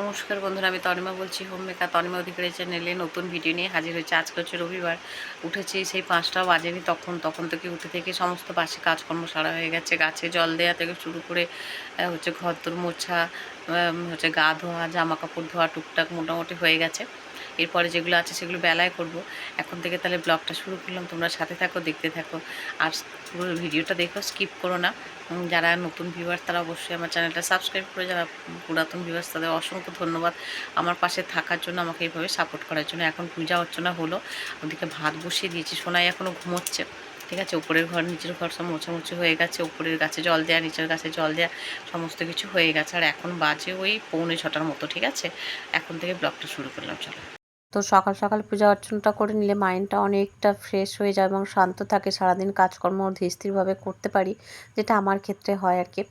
নমস্কার বন্ধুরা, আমি তনিমা বলছি হোম মেকার তনিমা অধিকারী চ্যানেলে নতুন ভিডিও নিয়ে হাজির হয়েছে। আজকে হচ্ছে রবিবার, উঠেছি সেই পাঁচটা বাজেনি তখন তখন থেকে উঠে থেকে সমস্ত পাশে কাজকর্ম সারা হয়ে গেছে। গাছে জল দেওয়া থেকে শুরু করে হচ্ছে ঘর তোর মোছা হচ্ছে গা ধোয়া, জামা কাপড় ধোয়া, টুকটাক মোটামুটি হয়ে গেছে। এরপরে যেগুলো আছে সেগুলো বেলায় করব। এখন থেকে তাহলে ব্লগটা শুরু করলাম, তোমরা সাথে থাকো, দেখতে থাকো। আর পুরো ভিডিওটা দেখো স্কিপ করো না। যারা নতুন ভিউয়ার্স তারা অবশ্যই আমার চ্যানেলটা সাবস্ক্রাইব করে যারা পুরাতন ভিউয়ার্স তাদের অসংখ্য ধন্যবাদ। আমার পাশে থাকার জন্য, আমাকে এইভাবে সাপোর্ট করার জন্য। এখন পূজা অর্চনা হলো, ওদিকে ভাত বসিয়ে দিয়েছি। সোনাই এখনও ঘুমোচ্ছে, ঠিক আছে? উপরের ঘর, নিচের ঘর সব মোছামুছি হয়ে গেছে। উপরের গাছে জল দেওয়া নিচের গাছে জল দেওয়া সমস্ত কিছু হয়ে গেছে। আর এখন বাজে ওই পৌনে ছটার মতো, ঠিক আছে? এখন থেকে ব্লগটা শুরু করলাম, চলো। তো সকাল সকাল পূজা অর্চনাটা করে নিলে মাইন্ডটা অনেকটা ফ্রেশ হয়ে যায় এবং শান্ত থাকে। সারাদিন কাজকর্ম ধীরস্থিরভাবে করতে পারি, যেটা আমার ক্ষেত্রে হয় আর কি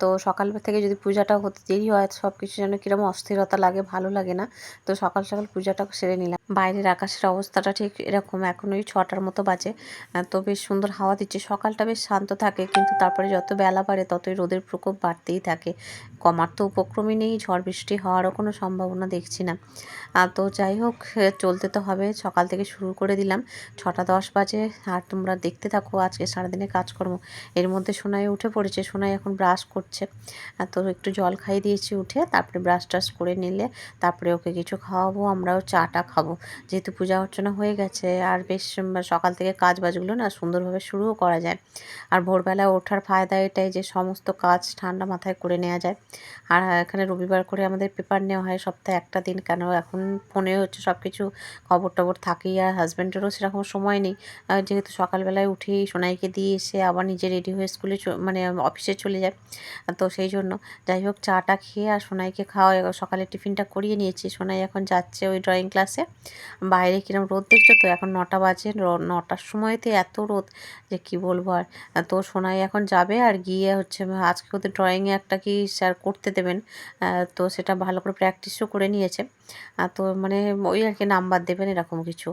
তো সকাল থেকে যদি পূজাটা হতে দেরি হয় সব কিছু যেন কীরকম অস্থিরতা লাগে, ভালো লাগে না। তো সকাল সকাল পূজাটা সেরে নিলাম। বাইরের আকাশের অবস্থাটা ঠিক এরকম এখন ওই ছটার মতো বাজে। তো বেশ সুন্দর হাওয়া দিচ্ছে। সকালটা বেশ শান্ত থাকে, কিন্তু তারপরে যত বেলা বাড়ে, ততই রোদের প্রকোপ বাড়তেই থাকে। কমার তো উপক্রমই নেই, ঝড় বৃষ্টি হওয়ারও কোনো সম্ভাবনা দেখছি না। তো যাই হোক, চলতে তো হবে। সকাল থেকে শুরু করে দিলাম। ছটা দশ বাজে। আর তোমরা দেখতে থাকো, আজকে সারাদিনের কাজকর্ম। এর মধ্যে সোনাই উঠে পড়েছে। সোনাই এখন ব্রাশ করছে। তো একটু জল খাইয়ে দিয়েছি উঠে, তারপরে ব্রাশ টাশ করে নিলে তারপরে ওকে কিছু খাওয়াবো, আমরাও চাটা খাব। যেহেতু পূজা অর্চনা হয়ে গেছে, আর বেশ সকাল থেকে কাজ বাজগুলো না সুন্দরভাবে শুরুও করা যায়। আর ভোরবেলা ওঠার ফায়দা এটাই যে সমস্ত কাজ ঠান্ডা মাথায় করে নেওয়া যায়। আর এখানে রবিবার করে আমাদের পেপার নেওয়া হয়, সপ্তাহে একটা দিন কেন? এখন ফোনে হচ্ছে সব কিছু খবর টবর থাকেই, আর হাজব্যান্ডেরও সেরকম সময় নেই। যেহেতু সকালবেলায় উঠেই সোনাইকে দিয়ে এসে আবার নিজে রেডি হয়ে স্কুলে মানে অফিসে চলে যায়। তো সেই জন্য। যাই হোক, চাটা খেয়ে আর সোনাইকে খাওয়া সকালে টিফিনটা করিয়ে নিয়েছি। সোনাই এখন যাচ্ছে ওই ড্রয়িং ক্লাসে বাইরে কিরম রোদ দেখছ তো? এখন নটা বাজে নটার সময়তে এত রোদ, যে কি বলব আর। তো সোনাই এখন যাবে আর গিয়ে হচ্ছে আজকে ওদের ড্রয়িংয়ে একটা কি স্যার করতে দেবেন। তো সেটা ভালো করে প্র্যাকটিসও করে নিয়েছে। তো মানে ওই আর কি নাম্বার দেবেন এরকম কিছু।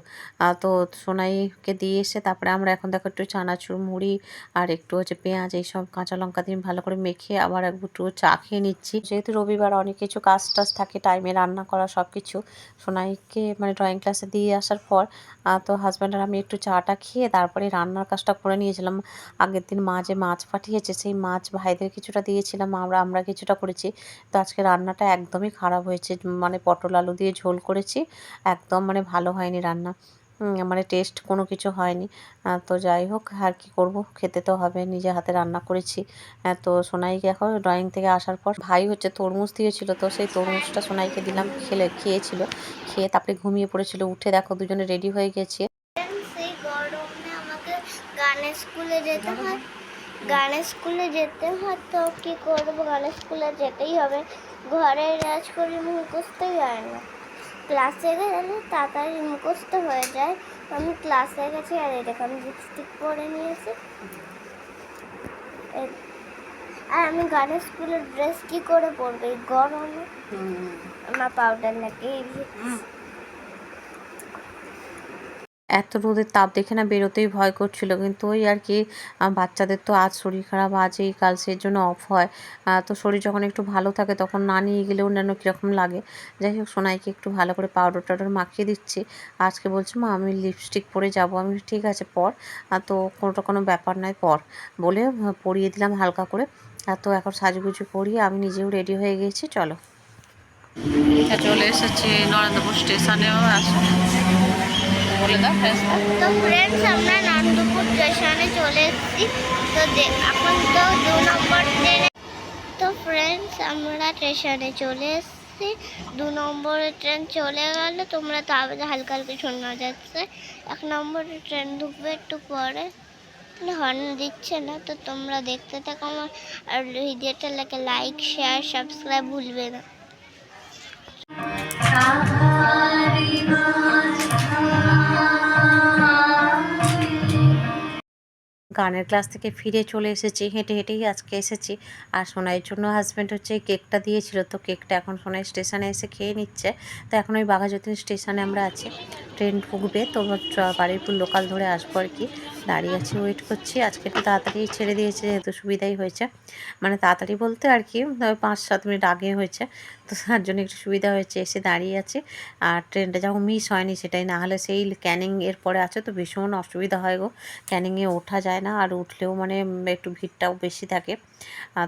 তো সোনাইকে দিয়ে এসে তারপরে আমরা এখন দেখো একটু চানাচুর, মুড়ি আর একটু হচ্ছে পেঁয়াজ, এইসব কাঁচা লঙ্কা দিয়ে ভালো করে মেখে আবার একটু চা খেয়ে নিচ্ছি। যেহেতু রবিবার অনেক কিছু কাজ টাজ থাকে টাইমে রান্না করা সব কিছু সোনাইকে মানে ড্রয়িং ক্লাসে দিয়ে আসার পর তো হাজব্যান্ড আমি একটু চাটা খেয়ে তারপরে রান্নার কাজটা করে নিয়েছিলাম। আগের দিন মা যে মাছ পাঠিয়েছে, সেই মাছ ভাইদের কিছুটা দিয়েছিলাম, আমরা আমরা কিছুটা করেছি। তো আজকে রান্নাটা একদমই খারাপ হয়েছে মানে পটল আলু দিয়ে ঝোল করেছি, একদম মানে ভালো হয়নি রান্না। মানে টেস্ট কোনো কিছু হয়নি। তো যাই হোক, আর কি করব? খেতে তো হবে, নিজে হাতে রান্না করেছি। তো সোনাইকে এখন ড্রয়িং থেকে আসার পর, ভাই হচ্ছে তরমুজ দিয়েছিল, তো সেই তরমুজটা সোনাইকে দিলাম, খেলে, খেয়েছিল। খেয়ে তারপরে ঘুমিয়ে পড়েছিল। উঠে দেখো, দুজনে রেডি হয়ে গেছে। আমাকে গানের স্কুলে যেতে হয়। গানের স্কুলে যেতে হয় তো কি করব? গানের স্কুলে যেতেই হবে। ঘরে কাজ করে, মুখস্থই হয় না। ক্লাসে গেলে তাড়াতাড়ি মুখস্ত হয়ে যায়। আমি ক্লাসে গেছি আর দেখো আমি লিপস্টিক পরে নিয়েছি। আর আমি গানের স্কুলের ড্রেস কি করে পরবে? এই গরমে? আমার পাউডার লাগিয়ে এত রোদের তাপ দেখে না বেরোতেই ভয় করছিল। কিন্তু ওই আর কি বাচ্চাদের তো আজ শরীর খারাপ আজ এই কাল সেই জন্য অফ হয়। তো শরীর যখন একটু ভালো থাকে তখন না নিয়ে গেলে অন্যান্য কীরকম লাগে। যাই হোক, সোনাইকে একটু ভালো করে পাউডার টাউডার মাখিয়ে দিচ্ছি। আজকে বলছে, মা, আমি লিপস্টিক পরে যাব। আমি ঠিক আছে, পর। তো কোনোটা কোনো ব্যাপার নয়, পর। বলে পরিয়ে দিলাম হালকা করে। তো এখন সাজুগুজু পরিয়ে আমি নিজেও রেডি হয়ে গেছি, চলো। চলে এসেছি নরেন্দ্রপুর স্টেশনেও আসে বলে দাও তো ফ্রেন্ডস আমরা নন্দপুর স্টেশনে চলে এসেছি। তো দে- এখন তো দু নম্বর ট্রেনে তো ফ্রেন্ডস আমরা স্টেশনে চলে এসেছি। দু নম্বরের ট্রেন চলে গেল। তোমরা তো আবার হালকা হালকা শোনা যাচ্ছে। এক নম্বরের ট্রেন ঢুকবে একটু পরে। হর্ন দিচ্ছে না তো তোমরা দেখতে থাকো আমার। আর ভিডিওটা লাগে লাইক শেয়ার সাবস্ক্রাইব ভুলবে না। গানের ক্লাস থেকে ফিরে চলে এসেছি, হেঁটে হেঁটেই আজকে এসেছি। আর সোনাইয়ের জন্য হাজব্যান্ড হচ্ছে কেকটা দিয়েছিল, তো কেকটা এখন সোনাই স্টেশনে এসে খেয়ে নিচ্ছে। তো এখন ওই বাঘাযতীন স্টেশনে আমরা আছি। ট্রেন ঢুকবে তো বারুইপুর লোকাল ধরে আসব আর কি। দাঁড়িয়ে আছি ওয়েট করছি। আজকে একটু তাড়াতাড়ি ছেড়ে দিয়েছে, যেহেতু সুবিধাই হয়েছে। মানে তাড়াতাড়ি বলতে আর কি পাঁচ, সাত মিনিট আগে হয়েছে। তো তার জন্য একটু সুবিধা হয়েছে, এসে দাঁড়িয়ে আছে। আর ট্রেনটা যখন মিস হয়নি সেটাই, না হলে সেই ক্যানিং এর পরে আছে, তো ভীষণ অসুবিধা হয় গো। ক্যানিংয়ে ওঠা যায় আর উঠলেও মানে একটু ভিড়টাও বেশি থাকে।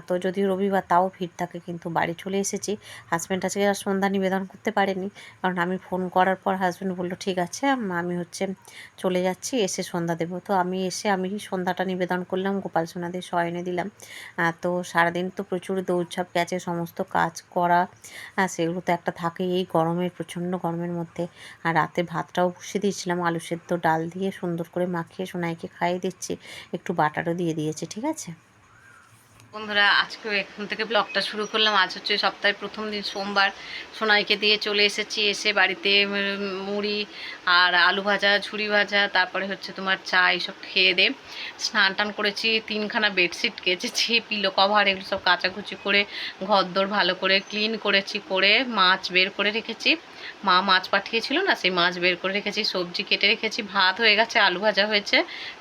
তো যদি রবিবার তাও ভিড় থাকে, কিন্তু বাড়ি চলে এসেছি। হাজব্যান্ড আজকে আর সন্ধ্যা নিবেদন করতে পারেনি। কারণ আমি ফোন করার পর হাজব্যান্ড বলল, ঠিক আছে, আমি হচ্ছে চলে যাচ্ছি, এসে সন্ধ্যা দেবো। তো আমি এসে আমি সন্ধ্যাটা নিবেদন করলাম, গোপাল সোনাদের শয়নে দিলাম। তো সারাদিন তো প্রচুর দৌড়ঝাঁপ গেছে, সমস্ত কাজ করা সেগুলো তো একটা থাকেই, এই গরমের, প্রচণ্ড গরমের মধ্যে। আর রাতে ভাতটাও বসিয়ে দিয়েছিলাম, আলু সেদ্ধ ডাল দিয়ে সুন্দর করে মাখিয়ে সোনাইকে খাইয়ে দিচ্ছি। একটু বাটারও দিয়ে দিয়েছে, ঠিক আছে? বন্ধুরা আজকে এখন থেকে ব্লগটা শুরু করলাম। আজ হচ্ছে সপ্তাহের প্রথম দিন, সোমবার। সোনাইকে দিয়ে চলে এসেছি এসে বাড়িতে মুড়ি আর আলু ভাজা, ঝুড়ি ভাজা, তারপরে হচ্ছে তোমার চা, এইসব খেয়ে দে। স্নান টান করেছি, তিনখানা বেডশিট কেচেছি পিলো কভার এগুলো সব কাচাকুচি করে ঘর ঘরদোর ভালো করে ক্লিন করেছি, করে মাছ বের করে রেখেছি। মা মাছ পাঠিয়েছিল না, সেই মাছ বের করে রেখেছি, সবজি কেটে রেখেছি, ভাত হয়ে গেছে, আলু ভাজা হয়েছে,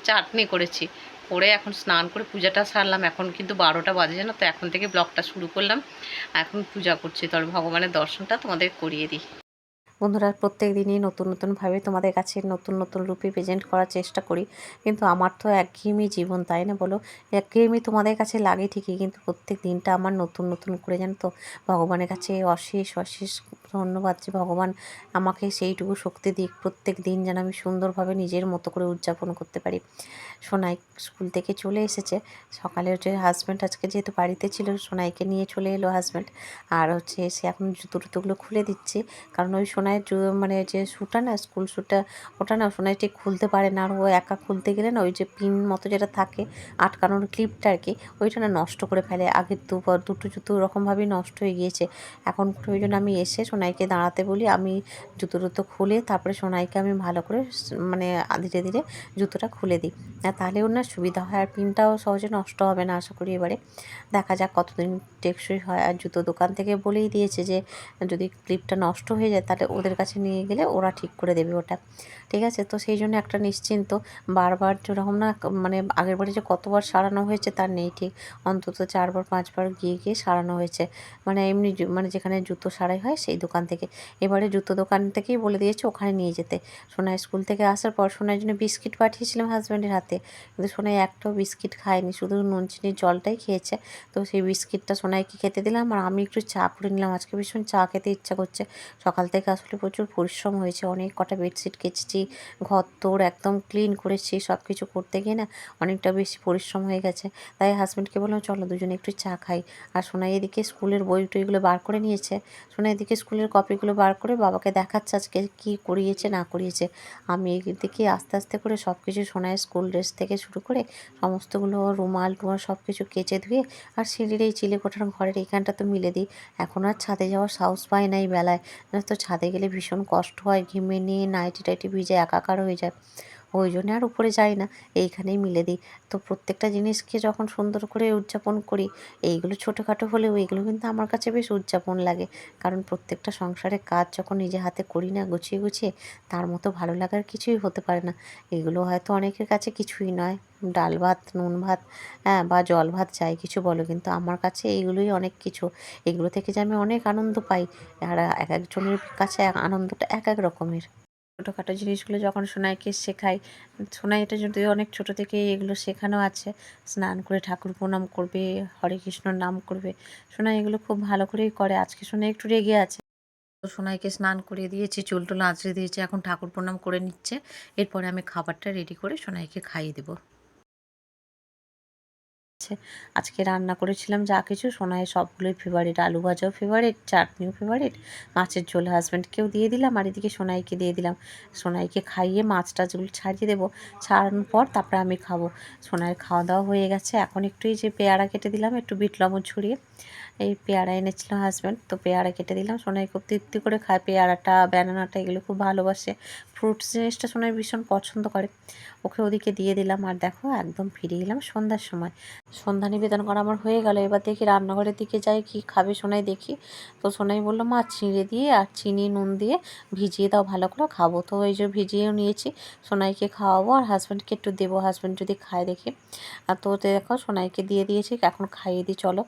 চাটনি করেছি। করে এখন স্নান করে পূজাটা সারলাম, এখন কিন্তু বারোটা বাজে জানো তো, এখন থেকে ব্লগটা শুরু করলাম। এখন পূজা করছি তবে ভগবানের দর্শনটা তোমাদের করিয়ে দিই। বন্ধুরা, প্রত্যেক দিনই নতুন, নতুনভাবে তোমাদের কাছে নতুন নতুন রূপে প্রেজেন্ট করার চেষ্টা করি। কিন্তু আমার তো একঘেয়েমি জীবন, তাই না বলো? একঘেয়েমি তোমাদের কাছে লাগে ঠিকই, কিন্তু প্রত্যেক দিনটা আমার নতুন নতুন করে জানো তো, ভগবানের কাছে অশেষ অশেষ ধন্যবাদ যে ভগবান আমাকে সেইটুকু শক্তি দিক, প্রত্যেক দিন যেন আমি সুন্দরভাবে নিজের মতো করে উদযাপন করতে পারি। সোনাই স্কুল থেকে চলে এসেছে। সকালে হচ্ছে হাজব্যান্ড আজকে যেহেতু বাড়িতে ছিল, সোনাইকে নিয়ে চলে এলো হাজব্যান্ড আর হচ্ছে সে এখন জুতো টুতোগুলো খুলে দিচ্ছে। কারণ ওই সোনাইয়ের মানে যে শ্যুটা না, স্কুল শ্যুটা ওটা না সোনাই ঠিক খুলতে পারে না। আর ও একা খুলতে গেলে না ওই যে পিন মতো যেটা থাকে, আটকানোর ক্লিপটা আর কি, ওইটা না নষ্ট করে ফেলে। আগের দুবার, দুটো জুতো ওরকমভাবেই নষ্ট হয়ে গিয়েছে। এখন ওই জন্য আমি এসে সোনাইকে দাঁড়াতে বলি, আমি জুতো টুতো খুলে তারপরে সোনাইকে আমি ভালো করে মানে ধীরে ধীরে জুতোটা খুলে দিই। তাহলে ওর না সুবিধা হয় আর পিনটাও সহজে নষ্ট হবে না আশা করি এবারে। দেখা যাক কতদিন টেকসই হয়। আর জুতো দোকান থেকে বলেই দিয়েছে যে, যদি ক্লিপটা নষ্ট হয়ে যায় তাহলে ওদের কাছে নিয়ে গেলে ওরা ঠিক করে দেবে ওটা। ঠিক আছে? তো সেই জন্য একটা নিশ্চিন্ত। বারবার যেরকম না মানে আগের বারে যে কতবার সারানো হয়েছে তার নেই ঠিক। অন্তত চারবার, পাঁচবার গিয়ে গিয়ে সারানো হয়েছে। মানে এমনি মানে যেখানে জুতো সারাই হয় সেই দোকান থেকে। এবারে জুতো দোকান থেকেই বলে দিয়েছে ওখানে নিয়ে যেতে। সোনাই স্কুল থেকে আসার পর সোনার জন্য বিস্কিট পাঠিয়েছিলাম হাজব্যান্ডের হাতে। কিন্তু সোনাই একটাও বিস্কিট খায়নি, শুধু নুন চিনির জলটাই খেয়েছে। তো সেই বিস্কিটটা সোনাইকে খেতে দিলাম? আর আমি একটু চা করে নিলাম। আজকে ভীষণ চা খেতে ইচ্ছা করছে। সকাল থেকে আসলে প্রচুর পরিশ্রম হয়েছে। অনেক কটা বেডশিট কেচেছি, ঘর তোর একদম ক্লিন করেছি। সব কিছু করতে গিয়ে না অনেকটা বেশি পরিশ্রম হয়ে গেছে। তাই হাজব্যান্ডকে বললাম, চলো দুজনে একটু চা খাই। আর সোনাই এদিকে স্কুলের বই টইগুলো বার করে নিয়েছে। সোনাই এদিকে স্কুলের কপিগুলো বার করে বাবাকে দেখাচ্ছে আজকে কী করিয়েছে, না করিয়েছে। আমি এদিকে আস্তে আস্তে করে সব কিছু সোনায় স্কুল ড্রেস থেকে শুরু করে সমস্তগুলো রুমাল টুমাল সব কিছু কেচে ধুয়ে আর সিঁড়ির এই চিলেকোঠার ঘরের এইখানটা তো মিলে দিই। এখন আর ছাদে যাওয়ার সাহস পায় না এই বেলায়। তো ছাদে গেলে ভীষণ কষ্ট হয়, ঘিমে নিয়ে নাইটি টাইটি ভিজে একাকার হয়ে যায়। ওই জন্য আর উপরে যাই না। এইখানেই মিলে দিই। তো প্রত্যেকটা জিনিসকে যখন সুন্দর করে উদযাপন করি, এইগুলো ছোটোখাটো হলেও এইগুলো কিন্তু আমার কাছে বেশ উদযাপন লাগে। কারণ প্রত্যেকটা সংসারের কাজ যখন নিজে হাতে করি না, গুছিয়ে গুছিয়ে, তার মতো ভালো লাগার কিছুই হতে পারে না। এগুলো হয়তো অনেকের কাছে কিছুই নয়। ডাল ভাত, নুন ভাত হ্যাঁ বা জল ভাত যাই কিছু বলো, কিন্তু আমার কাছে এইগুলোই অনেক কিছু। এগুলো থেকে যে আমি অনেক আনন্দ পাই। আর এক একজনের কাছে আনন্দটা এক এক রকমের। ছোটোখাটো জিনিসগুলো যখন সোনাইকে শেখাই, সোনাই এটা যদিও অনেক ছোট থেকে এগুলো শেখানো আছে, স্নান করে ঠাকুর প্রণাম করবে, হরে কৃষ্ণর নাম করবে, সোনাই এগুলো খুব ভালো করেই করে। আজকে সোনাই একটু রেগে আছে। তো সোনাইকে স্নান করিয়ে দিয়েছি, চুল টুল আঁচড়ে দিয়েছি, এখন ঠাকুর প্রণাম করে নিচ্ছে। এরপরে আমি খাবারটা রেডি করে সোনাইকে খাইয়ে দেবো। আজকে রান্না করেছিলাম যা কিছু, সোনায় সবগুলোই ফেভারিট আলু ভাজাও ফেভারিট চাটনিও ফেভারিট মাছের ঝোল হাজব্যান্ডকেও দিয়ে দিলাম, আর এদিকে সোনাইকে দিয়ে দিলাম। সোনাইকে খাইয়ে মাছ টাছগুলো ছাড়িয়ে দেবো। ছাড়ানোর পর তারপরে আমি খাব। সোনাইয়ের খাওয়া দাওয়া হয়ে গেছে। এখন একটু এই যে পেয়ারা কেটে দিলাম, একটু বিট লবণ ছড়িয়ে। এই পেয়ারা এনেছিল হাজব্যান্ড তো পেয়ারা কেটে দিলাম। সোনাই খুব তৃপ্তি করে খায়। পেয়ারাটা ব্যানানাটা এগুলো খুব ভালোবাসে। ফ্রুটস জিনিসটা সোনাই ভীষণ পছন্দ করে। ওকে ওদিকে দিয়ে দিলাম। আর দেখো, একদম ফিরে গেলাম সন্ধ্যার সময়। সন্ধ্যা নিবেদন করা আমার হয়ে গেল। এবার দেখি রান্নাঘরের দিকে যাই, কি খাবে সোনাই দেখি। তো সোনাই বলল, মা, চিঁড়ে দিয়ে আর চিনি, নুন দিয়ে ভিজিয়ে দাও, ভালো করে খাব। তো এই যে ভিজিয়েও নিয়েছি। সোনাইকে খাওয়াবো আর হাজব্যান্ডকে একটু দেবো। হাজব্যান্ড যদি খায় দেখি। আর তো দেখো, সোনাইকে দিয়ে দিয়েছি। এখন খাইয়ে দিই, চলো।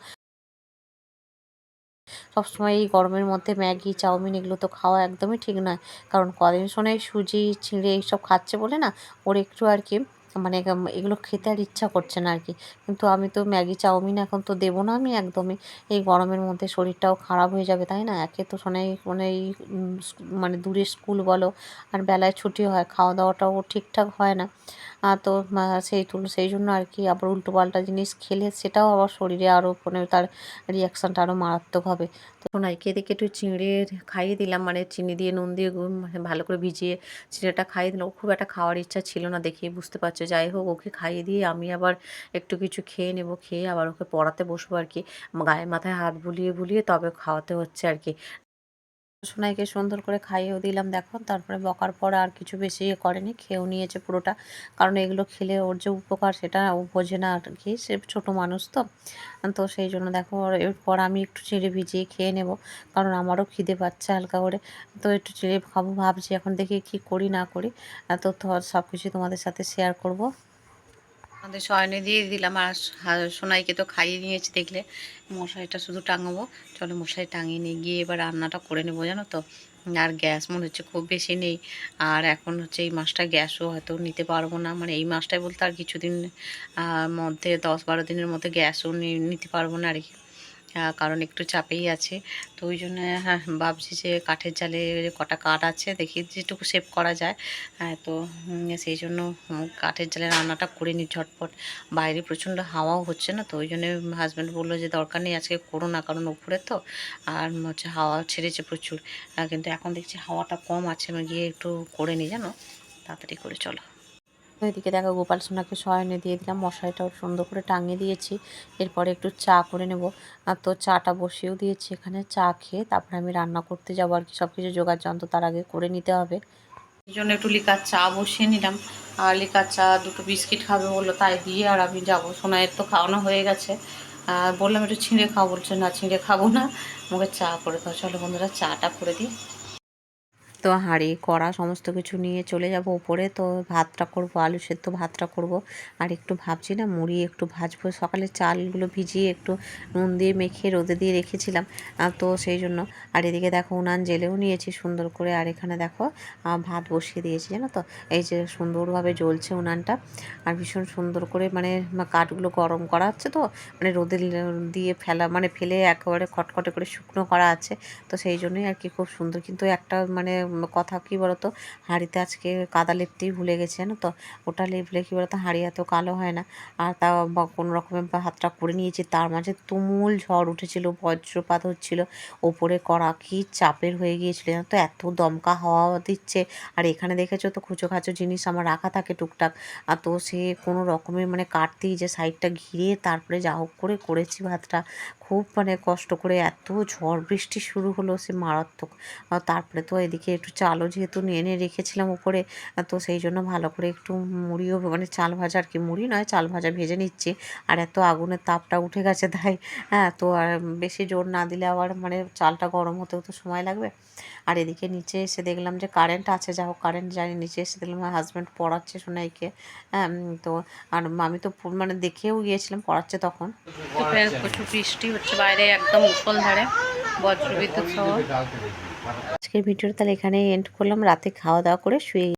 সবসময় এই গরমের মধ্যে ম্যাগি, চাউমিন এগুলো তো খাওয়া একদমই ঠিক নয়। কারণ কদিন শোনে সুজি, চিঁড়ে এইসব খাচ্ছে বলে না, ওর একটু আর কি মানে এগুলো খেতে আর ইচ্ছা করছে না আর কি। কিন্তু আমি তো ম্যাগি, চাউমিন এখন তো দেবো না আমি একদমই। এই গরমের মধ্যে শরীরটাও খারাপ হয়ে যাবে, তাই না? একে তো শোনে মানে এই মানে দূরে স্কুল বলো, আর বেলায় ছুটি হয়, খাওয়া দাওয়াটাও ঠিকঠাক হয় না। তো সেই তুল, সেই জন্য আর কি আবার উল্টোপাল্টা জিনিস খেলে সেটাও আবার শরীরে আরও মানে তার রিয়াকশানটা আরও মারাত্মক হবে। তো সোনাইকে এদিকে একটু চিঁড়ে খাইয়ে দিলাম মানে চিনি দিয়ে, নুন দিয়ে মানে ভালো করে ভিজিয়ে চিঁড়েটা খাইয়ে দিলাম। খুব একটা খাওয়ার ইচ্ছা ছিল না দেখে, বুঝতে পারছ? যাই হোক, ওকে খাইয়ে দিয়ে আমি আবার একটু কিছু খেয়ে নেব, খেয়ে আবার ওকে পড়াতে বসবো আর কি। গায়ে মাথায় হাত বুলিয়ে বুলিয়ে তবে খাওয়াতে হচ্ছে আর কি। সোনাইকে সুন্দর করে খাইয়েও দিলাম, দেখো। তারপরে বকার পর আর কিছু বেশি ইয়ে করেনি, খেয়েও নিয়েছে পুরোটা। কারণ এগুলো খেলে ওর যে উপকার সেটা ও বোঝে না আর কি, সে ছোটো মানুষ তো। তো সেই জন্য দেখো এরপর আমি একটু চিড়ে ভিজিয়ে খেয়ে নেব, কারণ আমারও খিদে পাচ্ছে হালকা করে। তো একটু চিড়ে খাব, ভাবছি এখন দেখি কি করি না করি। তো সব কিছু তোমাদের সাথে শেয়ার করব। আমাদের শয়নে দিয়ে দিলাম আর সোনাইকে তো খাইয়ে নিয়েছি দেখলে। মশারিটা শুধু টাঙাবো। চলো মশারি টাঙিয়ে নিয়ে গিয়ে এবার রান্নাটা করে নেব, জানো তো। আর গ্যাস মনে হচ্ছে খুব বেশি নেই। আর এখন হচ্ছে এই মাসটা গ্যাসও হয়তো নিতে পারব না। মানে এই মাসটাই বলতে আর কিছুদিন মধ্যে দশ বারো দিনের মধ্যে গ্যাসও নিতে পারব না আর কি। কারণ একটু চাপেই আছে। তো ওই জন্য হ্যাঁ ভাবছি যে কাঠের জালে কটা কাঠ আছে, দেখি যেটুকু সেভ করা যায়। হ্যাঁ তো সেই জন্য কাঠের জালে রান্নাটা করে নিই ঝটপট। বাইরে প্রচণ্ড হাওয়াও হচ্ছে না, তো ওই জন্য হাজব্যান্ড বলল যে দরকার নেই, আজকে করো না, কারণ উপরে তো, আর হচ্ছে হাওয়া ছেড়েছে প্রচুর। কিন্তু এখন দেখছি হাওয়াটা কম আছে গিয়ে একটু করে নিই জানো? তাড়াতাড়ি করে চলো। এদিকে দেখো গোপাল সোনাকে শয়নে দিয়ে দিলাম মশারিটাও সুন্দর করে টাঙিয়ে দিয়েছি। এরপরে একটু চা করে নেব। আর তো চাটা বসিয়েও দিয়েছি এখানে, চা খেয়ে তারপরে আমি রান্না করতে যাব আর কি সব কিছু জোগাড় যন্ত্র তার আগে করে নিতে হবে। এই জন্য একটু লিকার চা বসিয়ে নিলাম। আর লিকার চা দুটো বিস্কিট খাবে বলল, তাই দিয়ে আর আমি যাব। সোনাইয়ের তো খাওয়ানো হয়ে গেছে। আর বললাম একটু ছিঁড়ে খাও বলছে না, ছিঁড়ে খাব না। আমাকে চা করে দাও। চলো বন্ধুরা, চাটা করে দিই। তো হাঁড়ি, কড়া সমস্ত কিছু নিয়ে চলে যাব উপরে। তো ভাতটা করব, আলু সেদ্ধ ভাতটা করব। আর একটু ভাবছি না, মুড়ি একটু ভাজবো। সকালে চালগুলো ভিজিয়ে একটু নুন দিয়ে মেখে রোদে দিয়ে রেখেছিলাম তো সেই জন্য। আর এদিকে দেখো উনান জেলেও নিয়েছি সুন্দর করে। আর এখানে দেখো ভাত বসিয়ে দিয়েছি, জানো তো? এই যে সুন্দরভাবে জ্বলছে উনানটা। আর ভীষণ সুন্দর করে মানে কাঠগুলো গরম করা হচ্ছে তো? মানে রোদে দিয়ে ফেলা মানে ফেলে একেবারে খটখটে করে শুকনো করা আছে। তো সেই জন্যই আর কি খুব সুন্দর। কিন্তু একটা মানে কথা কি বলতো? হাঁড়িতে আজকে কাদা লিপতেই ভুলে গেছে জানো তো? ওটা লেপলে কী বলতো? হাঁড়ি এত কালো হয় না। আর তা কোনো রকমের হাতটা করে নিয়েছি, তার মাঝে তুমুল ঝড় উঠেছিল, বজ্রপাত হচ্ছিল। ওপরে করা কি চাপের হয়ে গিয়েছিল তো? এত দমকা হাওয়া দিচ্ছে। আর এখানে দেখেছ তো খুচো খাচো জিনিস আমার রাখা থাকে টুকটাক। আর তো সে কোনো রকমের মানে কাটতেই যে সাইডটা ঘিরে তারপরে যা হোক করে করেছি ভাতটা। খুব মানে কষ্ট করে এত ঝড় বৃষ্টি শুরু হলো সে মারাত্মক। তারপরে তো এদিকে একটু চালও যেহেতু নিয়ে নিয়ে রেখেছিলাম উপরে তো সেই জন্য ভালো করে একটু মুড়িও মানে চাল ভাজা আর কি, মুড়ি নয়, চাল ভাজা ভেজে নিচ্ছি। আর এত আগুনের তাপটা উঠে গেছে তাই হ্যাঁ তো আর বেশি জোর না দিলে আবার মানে চালটা গরম হতেও তো সময় লাগবে। আর এদিকে নিচে এসে দেখলাম যে কারেন্ট আছে যা হোক কারেন্ট জানি, নিচে এসে দেখলাম আমার হাজব্যান্ড পড়াচ্ছে সোনাইকে হ্যাঁ তো আর আমি তো মানে দেখেও গিয়েছিলাম পড়াচ্ছে তখন। প্রচুর বৃষ্টি হচ্ছে বাইরে একদম মুষলধারে বজ্রবিদ্যুৎ সহ। আজকের ভিডিওটা তাহলে এখানে এন্ড করলাম। রাতে খাওয়া দাওয়া করে শুয়ে